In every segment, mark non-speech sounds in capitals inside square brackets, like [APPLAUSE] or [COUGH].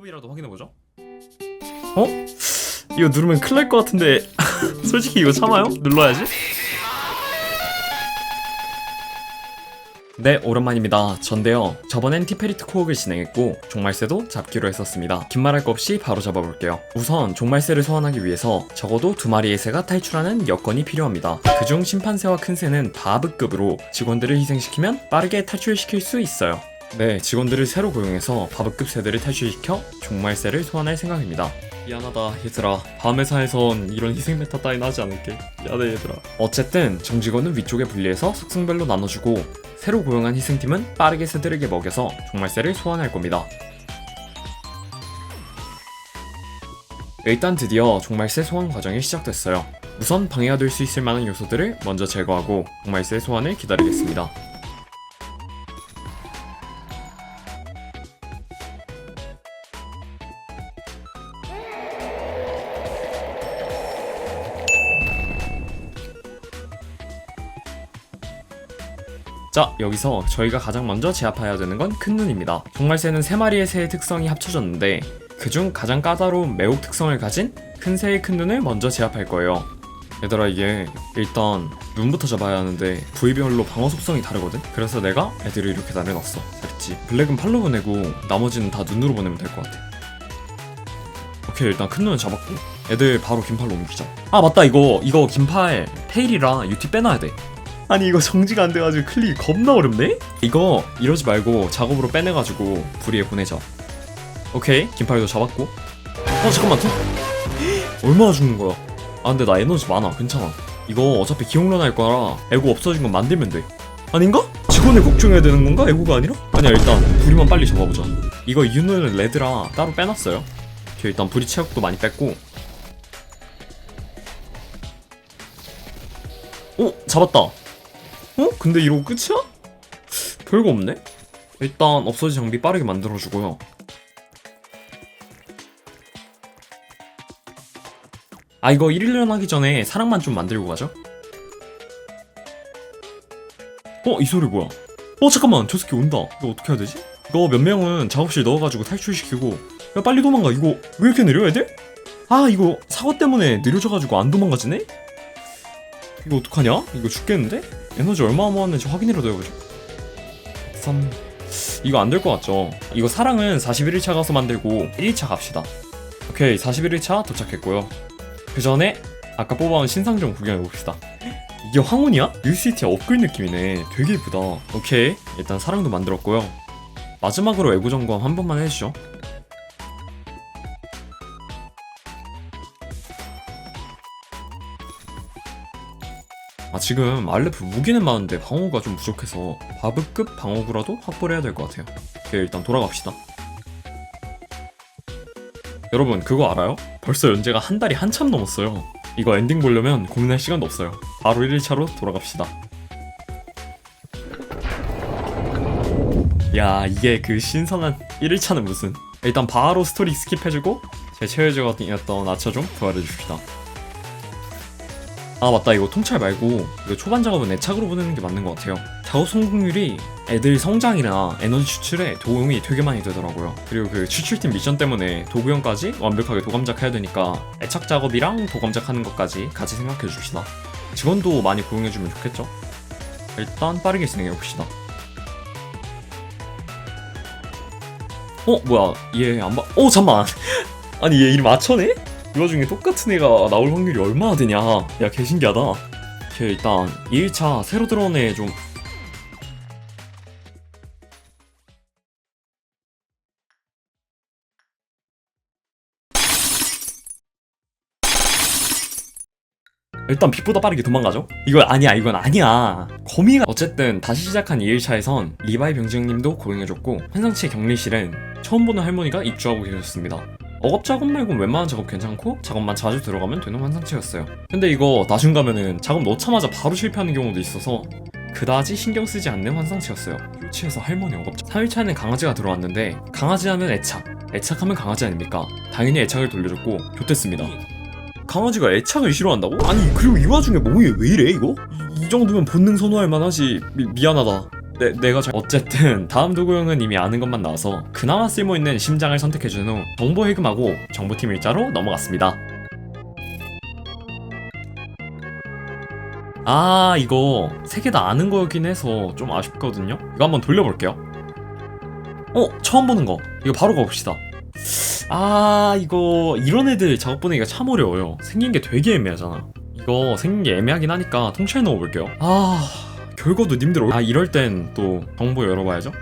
등급이라도 확인해보죠. 어? 이거 누르면 큰일 날 것 같은데. [LAUGHS] 솔직히 이거 참아요? 눌러야지. 네 오랜만입니다. 전데요. 저번엔 티페리트 코어를 진행했고 종말새도 잡기로 했었습니다. 긴 말할거 없이 바로 잡아볼게요. 우선 종말새를 소환하기 위해서 적어도 두 마리의 새가 탈출하는 여건이 필요합니다. 그중 심판새와 큰 새는 바브급으로 직원들을 희생시키면 빠르게 탈출시킬 수 있어요 네 직원들을 새로 고용해서 바브급 새들을 탈출시켜 종말새를 소환할 생각입니다 미안하다 얘들아 밤의 사에선 이런 희생 메타 따윈 하지 않을게 미안해 얘들아 어쨌든 정직원은 위쪽에 분리해서 속성별로 나눠주고 새로 고용한 희생팀은 빠르게 새들에게 먹여서 종말새를 소환할 겁니다. 일단 드디어 종말새 소환 과정이 시작됐어요. 우선 방해가 될 수 있을 만한 요소들을 먼저 제거하고 종말새 소환을 기다리겠습니다. 자, 여기서 저희가 가장 먼저 제압해야 되는 건 큰 눈입니다. 종말새는 세 마리의 새의 특성이 합쳐졌는데 그중 가장 까다로운 매혹 특성을 가진 큰 새의 큰 눈을 먼저 제압할 거예요. 얘들아 이게 일단 눈부터 잡아야 하는데 부위별로 방어 속성이 다르거든? 그래서 내가 애들을 이렇게 나눠놨어. 그랬지. 블랙은 팔로 보내고 나머지는 다 눈으로 보내면 될 것 같아. 오케이 일단 큰 눈을 잡았고 애들 바로 긴팔로 옮기자. 아 맞다 이거 이거 긴팔 테일이랑 유티 빼놔야 돼. 아니 이거 정지가 안 돼가지고 클릭이 겁나 어렵네? 이거 이러지 말고 작업으로 빼내가지고 불이에 보내자. 오케이 긴팔도 잡았고. 어 잠깐만. 더 얼마나 죽는 거야? 아 근데 나 에너지 많아. 괜찮아. 이거 어차피 기용론 할 거라 에고 없어진 건 만들면 돼. 아닌가? 직원을 걱정해야 되는 건가? 에고가 아니라? 아니야 일단 불이만 빨리 잡아보자. 이거 윤을 레드라 따로 빼놨어요. 오케이 일단 불이 체력도 많이 뺐고. 오 잡았다 어? 근데 이러고 끝이야? 별거 없네? 일단 없어진 장비 빠르게 만들어주고요. 아 이거 1년 하기 전에 사랑만 좀 만들고 가죠? 어? 이 소리 뭐야? 어 잠깐만 저 새끼 온다 이거 어떻게 해야 되지? 이거 몇 명은 작업실 넣어가지고 탈출시키고 야 빨리 도망가 이거 왜 이렇게 느려 애들? 아 이거 사고 때문에 느려져가지고 안 도망가지네? 이거 어떡하냐? 이거 죽겠는데? 에너지 얼마 모았는지 확인이라도 해보자 3 이거 안 될 것 같죠? 이거 사랑은 41일차 가서 만들고 1일차 갑시다. 오케이 41일차 도착했고요. 그 전에 아까 뽑아온 신상 좀 구경해봅시다. 이게 황혼이야? UCT 업글 느낌이네. 되게 예쁘다. 오케이 일단 사랑도 만들었고요. 마지막으로 애고 점검 한 번만 해주죠 아 지금 알레프 무기는 많은데 방어가 좀 부족해서 바브급 방어구라도 확보를 해야 될 것 같아요. 오케이 일단 돌아갑시다. 여러분 그거 알아요? 벌써 연재가 한 달이 한참 넘었어요. 이거 엔딩 보려면 고민할 시간도 없어요. 바로 1일차로 돌아갑시다. 야 이게 그 신선한 1일차는 무슨? 일단 바로 스토리 스킵해주고 제 최애적이었던 아처 좀 부활해줍시다 아 맞다. 이거 통찰 말고 이거 초반 작업은 애착으로 보내는 게 맞는 것 같아요. 작업 성공률이 애들 성장이나 에너지 추출에 도움이 되게 많이 되더라고요. 그리고 그 추출팀 미션 때문에 도구형까지 완벽하게 도감작 해야 되니까 애착 작업이랑 도감작 하는 것까지 같이 생각해 줍시다. 직원도 많이 고용해주면 좋겠죠? 일단 빠르게 진행해 봅시다. 어 뭐야. 얘 안 봐.. 어 잠만. [LAUGHS] 아니 얘 이름 아처네? 이 와중에 똑같은 애가 나올 확률이 얼마나 되냐? 야 개신기하다. 오케이 일단 2일차 새로 들어온 애 좀. 일단 빛보다 빠르게 도망가죠? 이거 아니야 이건 아니야. 거미가 어쨌든 다시 시작한 2일차에선 리바이 병지형님도 고용해줬고 환상치의 격리실은 처음 보는 할머니가 입주하고 계셨습니다 억업 작업 말고는 웬만한 작업 괜찮고 작업만 자주 들어가면 되는 환상체였어요. 근데 이거 나중 가면은 작업 넣자마자 바로 실패하는 경우도 있어서 그다지 신경 쓰지 않는 환상체였어요. 유치해서 할머니 억업. 3일차에는 강아지가 들어왔는데 강아지 하면 애착, 애착하면 강아지 아닙니까? 당연히 애착을 돌려줬고 좋댔습니다. 강아지가 애착을 싫어한다고? 아니 그리고 이 와중에 몸이 왜 이래 이거? 이, 이 정도면 본능 선호할 만하지 미, 미안하다 내, 내가 잘... 어쨌든 다음 도구형은 이미 아는 것만 나와서 그나마 쓸모있는 심장을 선택해준 후 정보 해금하고 정보팀 일자로 넘어갔습니다. 아 이거 세 개 다 아는 거긴 해서 좀 아쉽거든요. 이거 한번 돌려볼게요. 어 처음 보는 거 이거 바로 가봅시다. 아 이거 이런 애들 작업 보내기가 참 어려워요. 생긴 게 되게 애매하잖아. 이거 생긴 게 애매하긴 하니까 통찰 넣어볼게요. 아 결과도 님들 올- 아 이럴 땐 또 정보 열어봐야죠.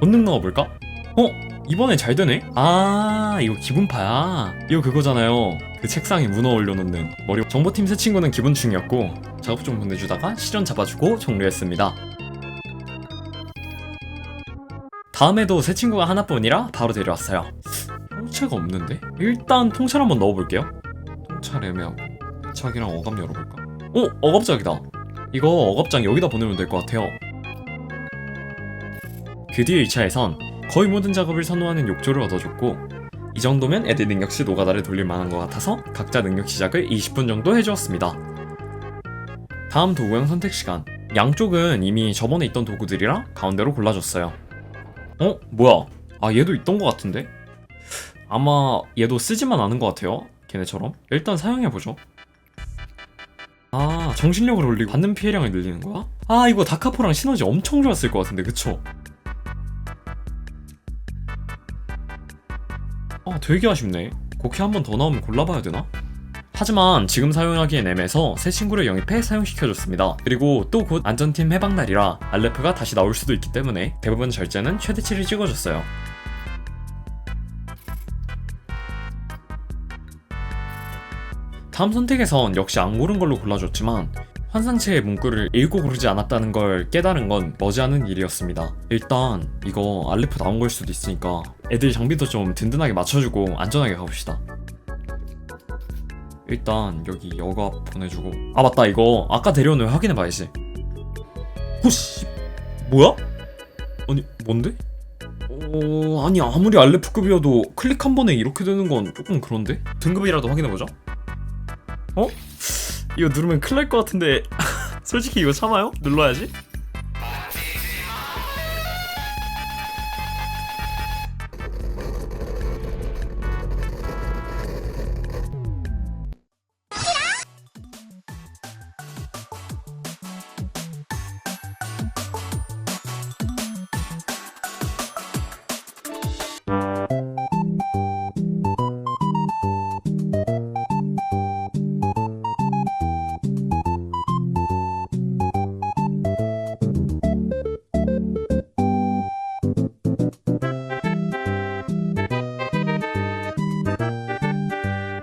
본능 넣어볼까? 어 이번에 잘 되네. 아 이거 기분파야. 이거 그거잖아요. 그 책상에 문어 올려놓는 머리. 정보팀 새 친구는 기본충이었고 작업 좀 보내주다가 실전 잡아주고 종료했습니다. 다음에도 새 친구가 하나뿐이라 바로 데려왔어요. 통찰가 없는데? 일단 통찰 한번 넣어볼게요. 통찰 애매하고 차기랑 어감 열어볼까? 오! 어갑장이다. 이거 어갑장 여기다 보내면 될 것 같아요. 그 뒤에 2차에선 거의 모든 작업을 선호하는 욕조를 얻어줬고 이 정도면 애들 능력치 노가다를 돌릴 만한 것 같아서 각자 능력 시작을 20분 정도 해주었습니다. 다음 도구형 선택 시간. 양쪽은 이미 저번에 있던 도구들이라 가운데로 골라줬어요. 어? 뭐야? 아 얘도 있던 것 같은데? 아마 얘도 쓰지만 않은 것 같아요. 걔네처럼. 일단 사용해보죠. 아 정신력을 올리고 받는 피해량을 늘리는 거야? 아 이거 다카포랑 시너지 엄청 좋았을 것 같은데 그쵸? 아 되게 아쉽네 곡해 한번 더 나오면 골라봐야 되나? 하지만 지금 사용하기엔 애매해서 새 친구를 영입해 사용시켜줬습니다. 그리고 또 곧 안전팀 해방날이라 알레프가 다시 나올 수도 있기 때문에 대부분 절제는 최대치를 찍어줬어요. 다음 선택에선 역시 안 고른 걸로 골라줬지만 환상체의 문구를 읽고 고르지 않았다는 걸 깨달은 건 머지않은 일이었습니다. 일단 이거 알레프 나온 걸 수도 있으니까 애들 장비도 좀 든든하게 맞춰주고 안전하게 가봅시다. 일단 여기 여가 보내주고 아 맞다 이거 아까 데려온 애 확인해봐야지 호씨 뭐야? 아니 뭔데? 어 아니 아무리 알레프급이어도 클릭 한 번에 이렇게 되는 건 조금 그런데? 등급이라도 확인해보자 어? 이거 누르면 큰일 날 것 같은데 [LAUGHS] 솔직히 이거 참아요? 눌러야지